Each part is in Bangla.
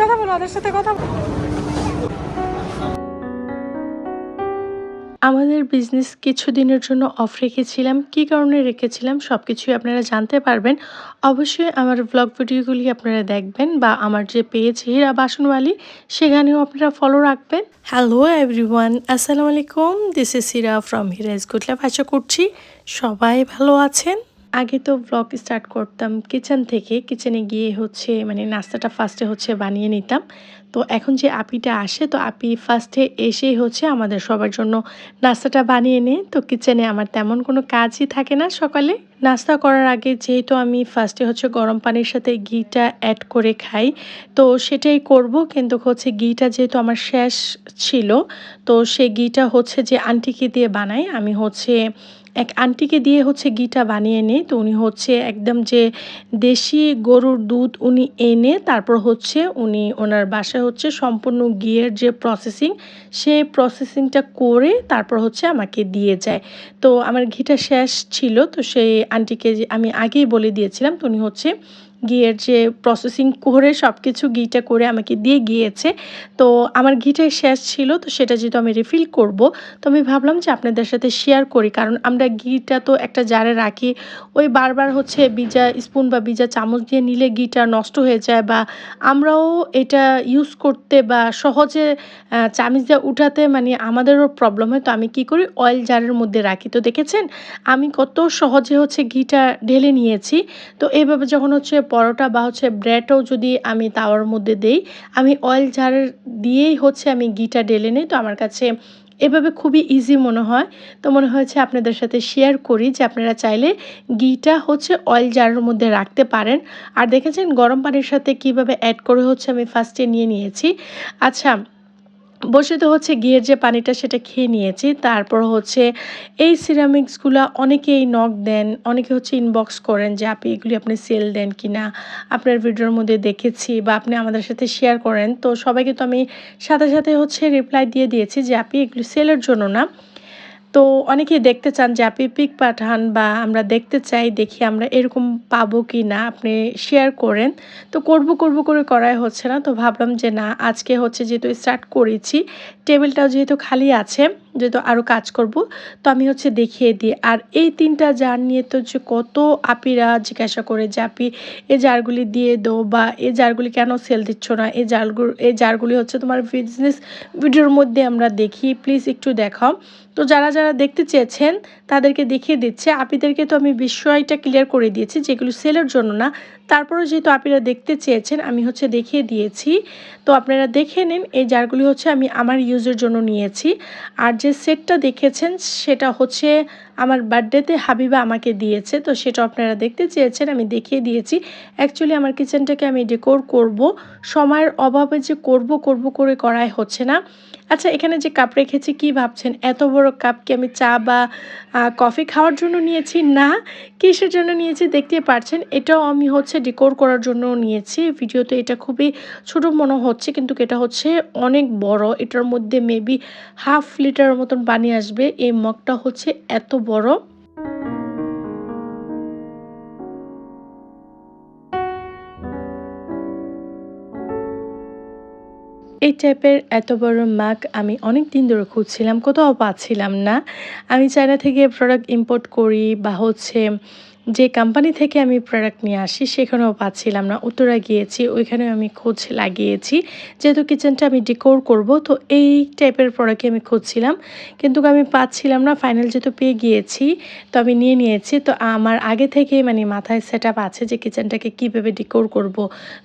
কথা বলো, ওদের সাথে কথা আমাদের বিজনেস কিছুদিনের জন্য অফ রেখেছিলাম। কী কারণে রেখেছিলাম সব কিছুই আপনারা জানতে পারবেন। অবশ্যই আমার ব্লগ ভিডিওগুলি আপনারা দেখবেন বা আমার যে পেজ হীরা বাসনওয়ালি, সেখানেও আপনারা ফলো রাখবেন। হ্যালো এভরিওয়ান আসসালামু আলাইকুম। দিস ইজ হিরা ফ্রম হিরাজ গুটলাভ আশা করছি সবাই ভালো আছেন। আগে তো ব্লগ স্টার্ট করতাম কিচেন থেকে কিচেনে গিয়ে হচ্ছে মানে নাস্তাটা ফার্স্টে হচ্ছে বানিয়ে নিতাম। তো এখন যে আপিটা আসে, তো আপি ফার্স্টে এসেই হচ্ছে আমাদের সবার জন্য নাস্তাটা বানিয়ে নেয়। তো কিচেনে আমার তেমন কোনো কাজই থাকে না সকালে। নাস্তা করার আগে যেহেতু আমি ফার্স্টে হচ্ছে গরম পানির সাথে ঘিটা অ্যাড করে খাই, তো সেটাই করব। কিন্তু হচ্ছে ঘিটা যেহেতু আমার শেষ ছিল, তো সেই ঘিটা হচ্ছে যে আন্টিকে দিয়ে বানাই, আমি হচ্ছে এক আন্টিকে দিয়ে হচ্ছে ঘিটা বানিয়ে নিই তো উনি হচ্ছে একদম যে দেশি গরুর দুধ উনি এনে, তারপর হচ্ছে উনি ওনার বাসায় হচ্ছে সম্পূর্ণ ঘিয়ের যে প্রসেসিং সে প্রসেসিংটা করে তারপর হচ্ছে আমাকে দিয়ে যায়। তো আমার ঘিটা শেষ ছিল, তো সেই আন্টিকে আমি আগেই বলে দিয়েছিলাম, তো উনি হচ্ছে ঘিয়ের যে প্রসেসিং করে সব কিছু ঘিটা করে আমাকে দিয়ে গিয়েছে। তো আমার ঘিটা শেষ ছিল, তো সেটা যেহেতু আমি রিফিল করব, তো আমি ভাবলাম যে আপনাদের সাথে শেয়ার করি। কারণ আমরা ঘিটা তো একটা জারে রাখি, ওই বারবার হচ্ছে বিজা স্পুন বা বিজা চামচ দিয়ে নিলে ঘিটা নষ্ট হয়ে যায় বা আমরাও এটা ইউজ করতে বা সহজে চামচ দিয়ে উঠাতে মানে আমাদেরও প্রবলেম হয়। তো আমি কি করি অয়েল জারের মধ্যে রাখি। তো দেখেছেন, আমি কত সহজে হচ্ছে ঘিটা ঢেলে নিয়েছি। তো এইভাবে যখন হচ্ছে পরোটা বা হচ্ছে ব্রেডও যদি আমি তাওয়ার মধ্যে দেই, আমি অয়েল জার দিয়েই হচ্ছে আমি ঘিটা ডেলে নিই। তো আমার কাছে এভাবে খুবই ইজি মনে হয়। তো মনে হয়েছে আপনাদের সাথে শেয়ার করি যে আপনারা চাইলে ঘিটা হচ্ছে অয়েল জারের মধ্যে রাখতে পারেন। আর দেখেছেন গরম পানির সাথে কীভাবে অ্যাড করে হচ্ছে আমি ফার্স্টে নিয়ে নিয়েছি। আচ্ছা বসে তো হচ্ছে ঘিয়ের যে পানিটা সেটা খেয়ে নিয়েছি। তারপর হচ্ছে এই সিরামিক্সগুলো অনেকেই নক দেন, অনেকে হচ্ছে ইনবক্স করেন যে, আপনি এগুলি আপনি সেল দেন কি না আপনার ভিডিওর মধ্যে দেখেছি বা আপনি আমাদের সাথে শেয়ার করেন। তো সবাইকে তো আমি সাথে সাথে হচ্ছে রিপ্লাই দিয়ে দিয়েছি যে, আপনি এগুলি সেলের জন্য না তো অনেকেই দেখতে চান যে আপনি পিক পাঠান বা আমরা দেখতে চাই, দেখি আমরা এরকম পাবো কি না, আপনি শেয়ার করেন। তো করব করব করে করাই হচ্ছে না। তো ভাবলাম যে না, আজকে হচ্ছে যেহেতু স্টার্ট করেছি টেবিলটাও যেহেতু খালি আছে যেহেতু আরও কাজ করব। তো আমি হচ্ছে দেখিয়ে দিই। আর এই তিনটা জার নিয়ে তো যে কত আপিরা জিজ্ঞাসা করে যে আপি এই জারগুলি দিয়ে দো বা এই জারগুলি কেন সেল দিচ্ছ না? এই জারগুলো, এই জারগুলি হচ্ছে তোমার বিজনেস ভিডিওর মধ্যে আমরা দেখি। প্লিজ একটু দেখাও। তো যারা যারা দেখতে চেয়েছেন, তাদেরকে দেখিয়ে দিচ্ছে। আপিদেরকে তো আমি বিষয়টা ক্লিয়ার করে দিয়েছি যেগুলো সেলের জন্য না। তারপরেও যেহেতু আপিরা দেখতে চেয়েছেন, আমি হচ্ছে দেখিয়ে দিয়েছি। তো আপনারা দেখে নিন, এই জারগুলি হচ্ছে আমি আমার ইউজের জন্য নিয়েছি। আর যে সেটটা দেখেছেন, সেটা হচ্ছে আমার বার্থডেতে হাবিবা আমাকে দিয়েছে। তো সেটা আপনারা দেখতে চেয়েছেন, আমি দেখিয়ে দিয়েছি। অ্যাকচুয়ালি আমার কিচেনটাকে আমি ডেকোর করব। সময়ের অভাবে যে করব করব করে করাই হচ্ছে না। আচ্ছা এখানে যে কাপ রেখেছি, কি ভাবছেন? এত বড় কাপ কি আমি চা বা কফি খাওয়ার জন্য নিয়েছি? না, কিসের জন্য নিয়েছি দেখতে পারছেন। এটাও আমি হচ্ছে ডেকোর করার জন্য নিয়েছি। ভিডিওতে এটা খুবই ছোট মনে হচ্ছে, কিন্তু এটা হচ্ছে অনেক বড়। এটার মধ্যে মেবি হাফ লিটারের মতন পানি আসবে। এই মগটা হচ্ছে এত বড়। এই টাইপের এত বড় মাগ আমি অনেক দিন ধরে খুঁজছিলাম, কোথাও পাচ্ছিলাম না। আমি চায়না থেকে প্রোডাক্ট ইম্পোর্ট করি বা হচ্ছে যে কোম্পানি থেকে আমি প্রোডাক্ট নিয়ে আসি, সেখানেও পাচ্ছিলাম না। উত্তরা গিয়েছি, ওইখানেও আমি খোঁজ লাগিয়েছি। যেহেতু কিচেনটা আমি ডেকোর করব, তো এই টাইপের প্রোডাক্টই আমি খুঁজছিলাম। কিন্তু আমি পাচ্ছিলাম না ফাইনাল যেহেতু পেয়ে গিয়েছি, তো আমি নিয়ে নিয়েছি। তো আমার আগে থেকে মানে মাথায় সেট আছে যে কিচেনটাকে কীভাবে ডেকোর করব।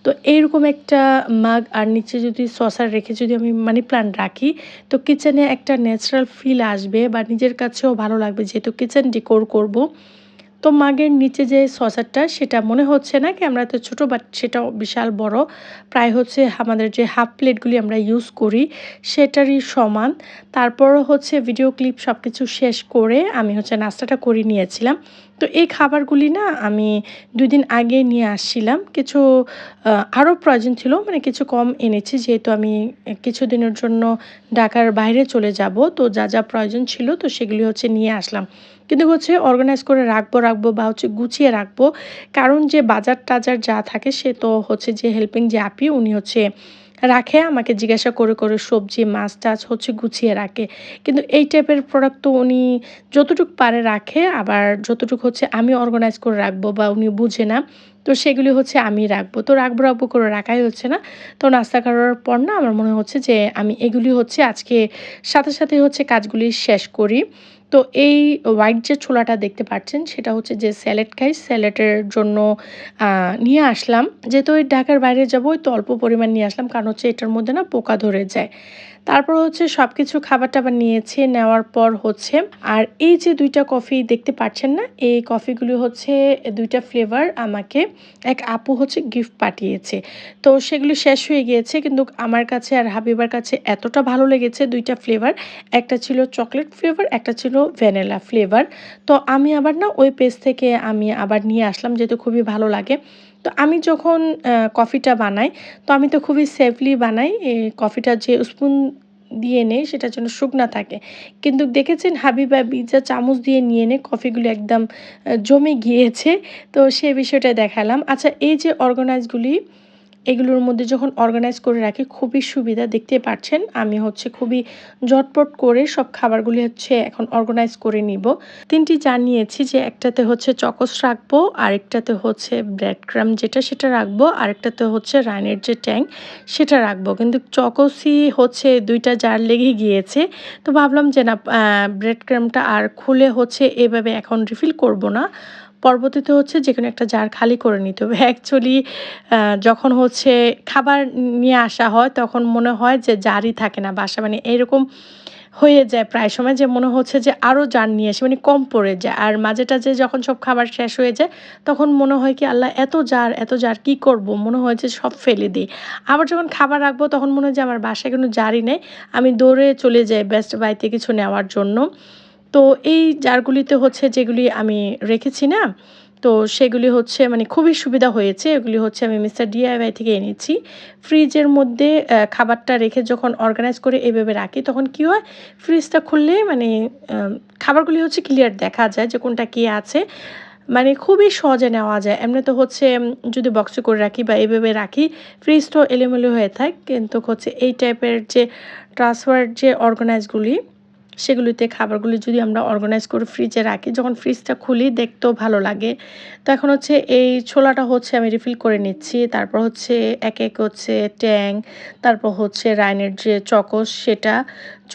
তো এইরকম একটা মাগ আর নিচে যদি সসার রেখে যদি আমি মানি প্লান্ট রাখি, তো কিচেনে একটা ন্যাচারাল ফিল আসবে বা নিজের কাছেও ভালো লাগবে যেহেতু কিচেন ডেকোর করব। তো মাগের নিচে যে সসারটা সেটা মনে হচ্ছে না কি আমরা তো ছোটো বাট সেটাও বিশাল বড়। প্রায় হচ্ছে আমাদের যে হাফ প্লেটগুলি আমরা ইউজ করি, সেটারই সমান। তারপরও হচ্ছে ভিডিও ক্লিপ সব কিছু শেষ করে আমি হচ্ছে নাস্তাটা করে নিয়েছিলাম। তো এই খাবারগুলি না আমি দুই দিন আগে নিয়ে আসছিলাম। কিছু আরও প্রয়োজন ছিল মানে কিছু কম এনেছি, যেহেতু আমি কিছুদিনের জন্য ঢাকার বাইরে চলে যাব। তো যা যা প্রয়োজন ছিল, তো সেগুলি হচ্ছে নিয়ে আসলাম। কিন্তু হচ্ছে অর্গানাইজ করে রাখব রাখব বা হচ্ছে গুছিয়ে রাখব। কারণ যে বাজার টাজার যা থাকে সে তো হচ্ছে যে হেল্পিং যে আপি, উনি হচ্ছে রাখে, আমাকে জিজ্ঞাসা করে করে সবজি, মাছ, টাছ হচ্ছে গুছিয়ে রাখে। কিন্তু এই টাইপের প্রোডাক্ট তো উনি যতটুকু পারে রাখে, আবার যতটুকু হচ্ছে আমি অর্গানাইজ করে রাখব বা উনি বুঝে না, তো সেগুলি হচ্ছে আমি রাখব। তো রাখব রাখব করে রাখাই হচ্ছে না। তো নাস্তা করার পর না আমার মনে হচ্ছে যে আমি এগুলি হচ্ছে আজকে সাথে সাথে হচ্ছে কাজগুলি শেষ করি। তো এই হোয়াইট যে ছোলাটা দেখতে পাচ্ছেন, সেটা হচ্ছে যে স্যালেড খাই স্যালাডের জন্য নিয়ে আসলাম। যেহেতু ওই ঢাকার বাইরে যাব ওই তো অল্প পরিমাণ নিয়ে আসলাম, কারণ হচ্ছে এটার মধ্যে না পোকা ধরে যায়। তারপর হচ্ছে সব কিছু খাবার টাবার নিয়েছি, নেওয়ার পর হচ্ছে, আর এই যে দুইটা কফি দেখতে পাচ্ছেন না, এই কফিগুলি হচ্ছে দুইটা ফ্লেভার আমাকে এক আপু হচ্ছে গিফট পাঠিয়েছে। তো সেগুলি শেষ হয়ে গিয়েছে, কিন্তু আমার কাছে আর হাবিবার কাছে এতটা ভালো লেগেছে দুইটা ফ্লেভার একটা ছিল চকলেট ফ্লেভার একটা ছিল ভ্যানিলা ফ্লেভার তো আমি আবার না ওই পেজ থেকে আমি আবার নিয়ে আসলাম, যেহেতু খুবই ভালো লাগে। তো আমি যখন কফিটা বানাই, তো আমি তো খুবই সেফলি বানাই। কফিটা যে স্পুন দিয়ে নেই সেটা যেন শুকনা থাকে। কিন্তু দেখেছেন হাবিবা বিজা চামচ দিয়ে নিয়ে নে কফিগুলো একদম জমে গিয়েছে। তো সে বিষয়টা দেখালাম। আচ্ছা এই যে অর্গানাইজগুলি এগুলোর মধ্যে যখন অর্গানাইজ করে রাখি, খুবই সুবিধা। দেখতে পাচ্ছেন আমি হচ্ছে খুবই জটপট করে সব খাবারগুলি হচ্ছে এখন অর্গানাইজ করে নিব। তিনটি জানিয়েছি যে একটাতে হচ্ছে চকস রাখব, আরেকটাতে হচ্ছে ব্রেড ক্রাম যেটা সেটা রাখব, আরেকটাতে হচ্ছে রানের যে ট্যাঙ্ক সেটা রাখব। কিন্তু চকসই হচ্ছে দুইটা জার লেগে গিয়েছে। তো ভাবলাম যে না ব্রেড ক্রামটা আর খুলে হচ্ছে এভাবে এখন রিফিল করব না। পরবর্তীতে হচ্ছে যে কোনো একটা জার খালি করে নিতে হবে। অ্যাকচুয়ালি যখন হচ্ছে খাবার নিয়ে আসা হয়, তখন মনে হয় যে জারই থাকে না বাসা। মানে এরকম হয়ে যায় প্রায় সময় যে মনে হচ্ছে যে আরও জার নিয়ে আসে মানে কম পড়ে যায়। আর মাঝেটা যে যখন সব খাবার শেষ হয়ে যায়, তখন মনে হয় কি, আল্লাহ, এত জার এত জার কি করব? মনে হয় যে সব ফেলে দিই। আবার যখন খাবার রাখব, তখন মনে হয় যে আমার বাসায় কোনো জারই নেই। আমি দৌড়ে চলে যাই বেস্ট বাইতে কিছু নেওয়ার জন্য। তো এই জারগুলিতে হচ্ছে যেগুলি আমি রেখেছি না, তো সেগুলি হচ্ছে মানে খুবই সুবিধা হয়েছে। এগুলি হচ্ছে আমি মিস্টার ডিআইওয়াই থেকে এনেছি। ফ্রিজের মধ্যে খাবারটা রেখে যখন অর্গানাইজ করে এভাবে রাখি, তখন কি হয়, ফ্রিজটা খুললে মানে খাবারগুলি হচ্ছে ক্লিয়ার দেখা যায় যে কোনটা কী আছে। মানে খুবই সহজে নেওয়া যায়। এমনি তো হচ্ছে যদি বক্সে করে রাখি বা এভাবে রাখি ফ্রিজ তো এলোমেলো হয়ে থাকে। কিন্তু হচ্ছে এই টাইপের যে ট্রান্সফার যে অর্গানাইজগুলি সেগুলিতে খাবারগুলি যদি আমরা অর্গানাইজ করে ফ্রিজে রাখি, যখন ফ্রিজটা খুলি দেখতেও ভালো লাগে। তো এখন হচ্ছে এই ছোলাটা হচ্ছে আমি রিফিল করে নিচ্ছি, তারপর হচ্ছে এক এক হচ্ছে ট্যাং, তারপর হচ্ছে রাইনের যে চকস সেটা।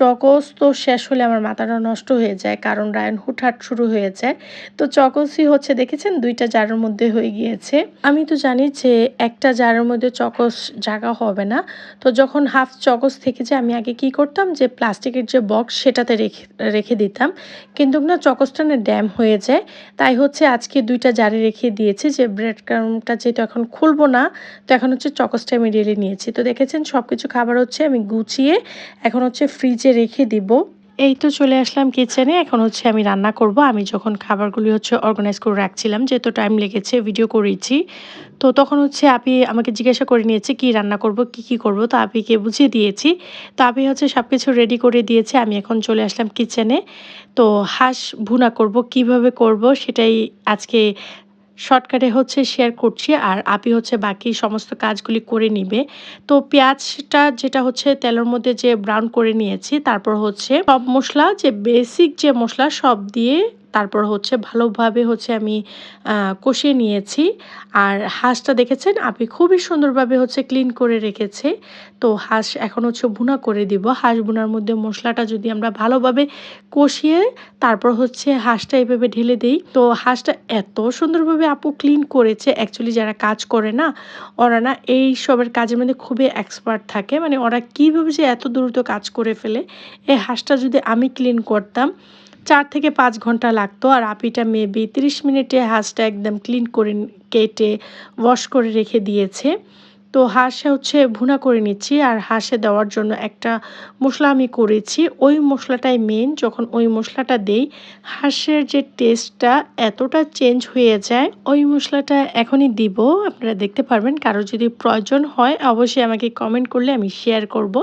চকস তো শেষ হলে আমার মাথাটা নষ্ট হয়ে যায়, কারণ রায়ন হুটহাট শুরু হয়ে যায় তো চকসই হচ্ছে, দেখেছেন? দুইটা জারের মধ্যে হয়ে গিয়েছে। আমি তো জানি যে একটা জারের মধ্যে চকস জায়গা হবে না। তো যখন হাফ চকস থেকে যে আমি আগে কি করতাম? যে প্লাস্টিকের যে বক্স, সেটাতে রেখে রেখে দিতাম। কিন্তু না, চকসটা না ড্যাম হয়ে যায়। তাই হচ্ছে আজকে দুইটা জারে রেখে দিয়েছি। যে ব্রেড ক্রামটা যেহেতু এখন খুলবো না, তো এখন হচ্ছে চকসটা আমি রেলে নিয়েছি। তো দেখেছেন? সব কিছু খাবার হচ্ছে আমি গুছিয়ে, এখন হচ্ছে ফ্রিজে রেখে দিব। এই তো চলে আসলাম কিচেনে এখন হচ্ছে আমি রান্না করব। আমি যখন খাবারগুলি হচ্ছে অর্গানাইজ করে রাখছিলাম, যেহেতু টাইম লেগেছে ভিডিও করেছি। তো তখন হচ্ছে আপনি আমাকে জিজ্ঞাসা করে নিয়েছে, কি রান্না করব, কি কি করব? তো আপিকে বুঝিয়ে দিয়েছি। তো আপনি হচ্ছে সব কিছু রেডি করে দিয়েছে। আমি এখন চলে আসলাম কিচেনে তো হাঁস ভুনা করব, কীভাবে করব সেটাই আজকে শর্টকাটে হচ্ছে শেয়ার করছি আর আপি হচ্ছে বাকি সমস্ত কাজগুলি করে নিবে। তো পেঁয়াজটা যেটা হচ্ছে তেলের মধ্যে যে ব্রাউন করে নিয়েছি, তারপর হচ্ছে সব মশলা, যে বেসিক যে মশলা, সব দিয়ে তারপর হচ্ছে ভালোভাবে হচ্ছে আমি কষিয়ে নিয়েছি। আর হাঁসটা দেখেছেন? আপনি খুবই সুন্দরভাবে হচ্ছে ক্লিন করে রেখেছে। তো হাঁস এখন হচ্ছে ভুনা করে দিব। হাঁস ভুনার মধ্যে মশলাটা যদি আমরা ভালোভাবে কষিয়ে তারপর হচ্ছে হাঁসটা এইভাবে ঢেলে দিই। তো হাঁসটা এত সুন্দরভাবে আপু ক্লিন করেছে। অ্যাকচুয়ালি যারা কাজ করে না, ওরা না এই সবের কাজের মধ্যে খুবই এক্সপার্ট থাকে। মানে ওরা কীভাবে যে এত দ্রুত কাজ করে ফেলে। এই হাঁসটা যদি আমি ক্লিন করতাম চার থেকে পাঁচ ঘণ্টা লাগতো আর আপিটা মেবি তিরিশ মিনিটে হাঁসটা একদম ক্লিন করে কেটে ওয়াশ করে রেখে দিয়েছে। তো হাঁসে হচ্ছে ভুনা করে নিচ্ছি আর হাঁসে দেওয়ার জন্য একটা মশলা আমি করেছি। ওই মশলাটাই মেন যখন ওই মশলাটা দেই, হাঁসের যে টেস্টটা এতটা চেঞ্জ হয়ে যায়, ওই মশলাটা এখনই দিব। আপনারা দেখতে পারবেন, কারও যদি প্রয়োজন হয়, অবশ্যই আমাকে কমেন্ট করলে আমি শেয়ার করব।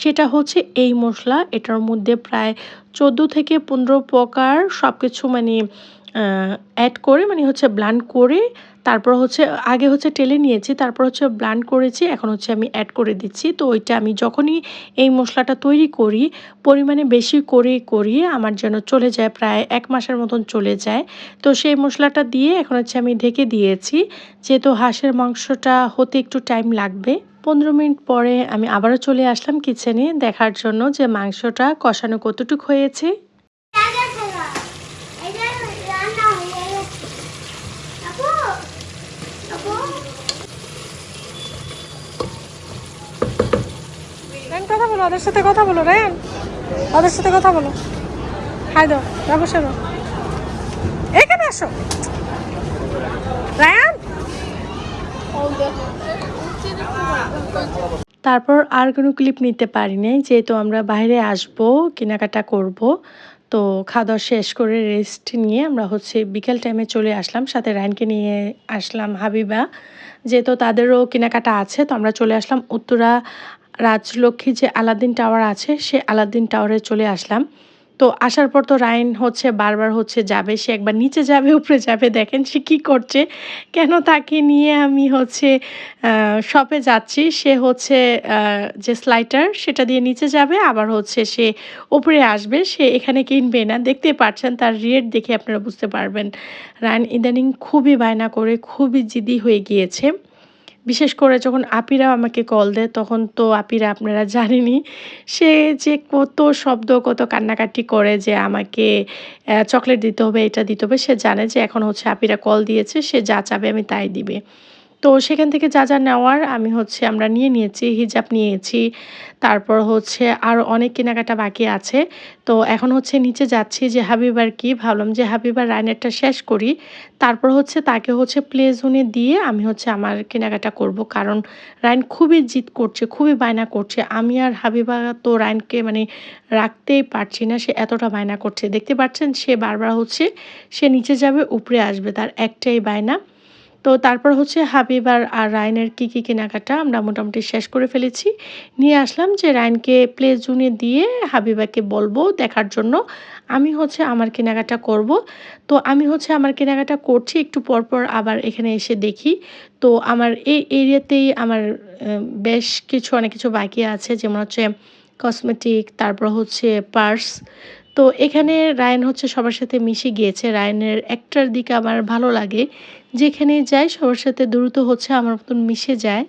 সেটা হচ্ছে এই মশলা, এটার মধ্যে প্রায় চোদ্দ থেকে পনেরো প্রকার সব কিছু মানে অ্যাড করে মানে হচ্ছে ব্লান্ড করে তারপর হচ্ছে, আগে হচ্ছে টেলে নিয়েছি, তারপর হচ্ছে ব্লান্ড করেছি, এখন হচ্ছে আমি অ্যাড করে দিচ্ছি। তো ওইটা আমি যখনই এই মশলাটা তৈরি করি, পরিমাণে বেশি করে করি আমার যেন চলে যায়, প্রায় এক মাসের মতন চলে যায়। তো সেই মশলাটা দিয়ে এখন হচ্ছে আমি ঢেকে দিয়েছি। যেহেতু হাঁসের মাংসটা হতে একটু টাইম লাগবে, পনেরো মিনিট পরে আমি আবারও চলে আসলাম কিচেনে দেখার জন্য যে মাংসটা কষানো কতটুক হয়েছে রেন কথা বলো ওদের সাথে কথা বলো রেন ওদের সাথে কথা বলো। হাই দাও ব্যবসা দাও এখানে আসো। রায়ান তারপর আর কোনো ক্লিপ নিতে পারিনি যেহেতু আমরা বাইরে আসব, কেনাকাটা করব। তো খাওয়া শেষ করে রেস্ট নিয়ে আমরা হচ্ছে বিকেল টাইমে চলে আসলাম। সাথে রায়নকে নিয়ে আসলাম হাবিবা। যেহেতু তাদেরও কেনাকাটা আছে, তো আমরা চলে আসলাম উত্তরা রাজলক্ষ্মী যে আলাদিন টাওয়ার আছে, সে আলাদিন টাওয়ারে চলে আসলাম। তো আসার পর তো রাইন হচ্ছে, বারবার হচ্ছে যাবে, সে একবার নিচে যাবে, উপরে যাবে, দেখেন সে কী করছে। কেন তাকে নিয়ে আমি হচ্ছে শপে যাচ্ছি, সে হচ্ছে যে স্লাইটার সেটা দিয়ে নিচে যাবে, আবার হচ্ছে সে উপরে আসবে, সে এখানে কিনবে না। দেখতে পাচ্ছেন তার রেট দেখে আপনারা বুঝতে পারবেন। রায়ন ইদানিং খুবই বায়না করে, খুবই জিদি হয়ে গিয়েছে। বিশেষ করে যখন আপিরা আমাকে কল দেয়, তখন তো আপিরা আপনারা জানেনি সে যে কত শব্দ, কত কান্নাকাটি করে যে আমাকে চকলেট দিতে হবে, এটা দিতে হবে, সে জানে যে এখন হচ্ছে আপিরা কল দিয়েছে, সে যা চাবে আমি তাই দিবে। তো সেখান থেকে যা যা নেওয়ার আমি হচ্ছে আমরা নিয়ে নিয়েছি, হিজাব নিয়েছি। তারপর হচ্ছে আরও অনেক কেনাকাটা বাকি আছে। তো এখন হচ্ছে নিচে যাচ্ছি যে হাবিবার কি, ভাবলাম যে হাবিবার রাইনারটা শেষ করি। তারপর হচ্ছে তাকে হচ্ছে প্লে জোনে দিয়ে আমি হচ্ছে আমার কেনাকাটা করব। কারণ রাইন খুবই জিদ করছে, খুবই বায়না করছে। আমি আর হাবিবা তো রাইনকে মানে রাখতেই পারছি না, সে এতটা বায়না করছে। দেখতে পাচ্ছেন, সে বারবার হচ্ছে, সে নিচে যাবে, উপরে আসবে। তার একটাই বায়না। তো তারপর হচ্ছে হাবিবার আর রায়নের কী কী কেনাকাটা আমরা মোটামুটি শেষ করে ফেলেছি। নিয়ে আসলাম যে রায়নকে প্লে জুনে দিয়ে হাবিবাকে বলব দেখার জন্য, আমি হচ্ছে আমার কেনাকাটা করব। তো আমি হচ্ছে আমার কেনাকাটা করছি, একটু পরপর আবার এখানে এসে দেখি। তো আমার এই এরিয়াতেই আমার বেশ কিছু অনেক কিছু বাকি আছে, যেমন হচ্ছে কসমেটিক তারপর হচ্ছে পার্স তো এখানে রায়ন হচ্ছে সবার সাথে মিশে গিয়েছে। রায়নের একটার দিকে আমার ভালো লাগে। যেখানে যায় সবার সাথে দ্রুত হচ্ছে, আমার মতন মিশে যায়।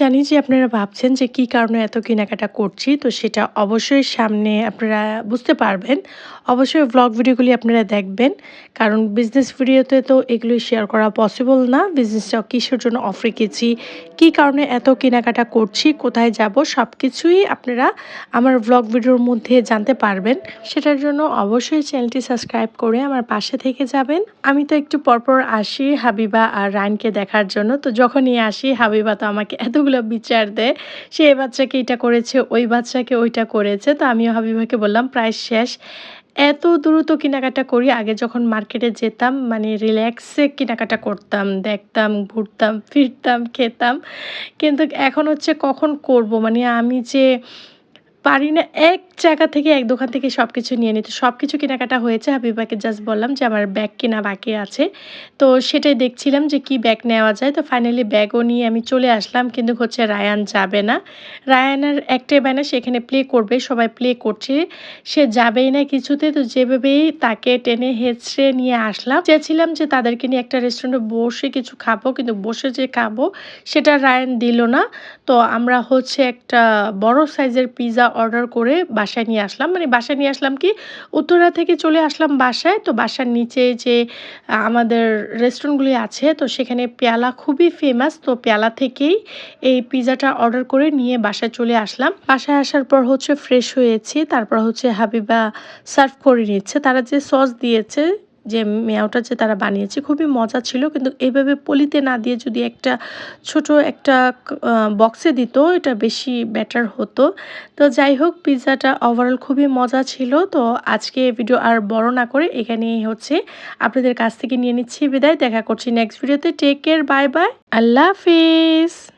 জানি যে আপনারা ভাবছেন যে কি কারণে এত কেনাকাটা করছি, তো সেটা অবশ্যই সামনে আপনারা বুঝতে পারবেন। অবশ্যই ব্লগ ভিডিওগুলি আপনারা দেখবেন, কারণ বিজনেস ভিডিওতে তো এগুলি শেয়ার করা পসিবল না। বিজনেসটা কিসের জন্য অফ রেখেছি, কী কারণে এত কেনাকাটা করছি, কোথায় যাব সব কিছুই আপনারা আমার ব্লগ ভিডিওর মধ্যে জানতে পারবেন। সেটার জন্য অবশ্যই চ্যানেলটি সাবস্ক্রাইব করে আমার পাশে থেকে যাবেন। আমি তো একটু পরপর আসি হাবিবা আর রায়নকে দেখার জন্য, তো যখনই আসি হাবিবা তো আমাকে এতগুলো বিচার দেয়, সে এ বাচ্চাকে এটা করেছে, ওই বাচ্চাকে ওইটা করেছে। তো আমিও হাবিবাকে বললাম, প্রায় শেষ। এত দ্রুত কেনাকাটা করি, আগে যখন মার্কেটে যেতাম মানে রিল্যাক্সে কেনাকাটা করতাম, দেখতাম, ঘুরতাম, ফিরতাম, খেতাম। কিন্তু এখন হচ্ছে কখন করব? মানে আমি যে পারি না, এক জায়গা থেকে এক দোকান থেকে সব কিছু নিয়ে নিতে। সব কিছু কেনাকাটা হয়েছে, হাবিবাকে জাস্ট বললাম যে আমার ব্যাগ কেনা বাকি আছে। তো সেটাই দেখছিলাম যে কি ব্যাগ নেওয়া যায়। তো ফাইনালি ব্যাগও নিয়ে আমি চলে আসলাম, কিন্তু হচ্ছে রায়ান যাবে না। রায়ানের একটাই বায়না সেখানে প্লে করবে, সবাই প্লে করছে। সে যাবেই না কিছুতে, তো যেভাবেই তাকে টেনে হেঁচড়ে নিয়ে আসলাম। চেয়েছিলাম যে তাদেরকে নিয়ে একটা রেস্টুরেন্টে বসে কিছু খাব, কিন্তু বসে যে খাব, সেটা রায়ান দিল না। তো আমরা হচ্ছে একটা বড় সাইজের পিৎজা অর্ডার করে বাসায় নিয়ে আসলাম। মানে বাসায় নিয়ে আসলাম কি, উত্তরা থেকে চলে আসলাম বাসায়। তো বাসার নিচে যে আমাদের রেস্টুরেন্টগুলি আছে, তো সেখানে পেয়ালা খুবই ফেমাস তো পেয়ালা থেকেই এই পিৎজাটা অর্ডার করে নিয়ে বাসায় চলে আসলাম। বাসায় আসার পর হচ্ছে ফ্রেশ হয়েছি। তারপর হচ্ছে হাবিবা সার্ভ করে নিচ্ছে। তারা যে সস দিয়েছে যে মেয়াওটা যে তারা বানিয়েছে খুবই মজা ছিল, কিন্তু এইভাবে পলিতে না দিয়ে যদি একটা ছোট একটা বক্সে দিত, এটা বেশি বেটার হতো। তো যাই হোক, পিৎজাটা ওভারঅল খুবই মজা ছিল। তো আজকে ভিডিও আর বড় না করে এখানেই হচ্ছে। আপনাদের কাছ থেকে নিয়ে নিচ্ছি বিদায়। দেখা করছি নেক্সট ভিডিওতে টেক কেয়ার বাই বাই আল্লাহ হাফিজ।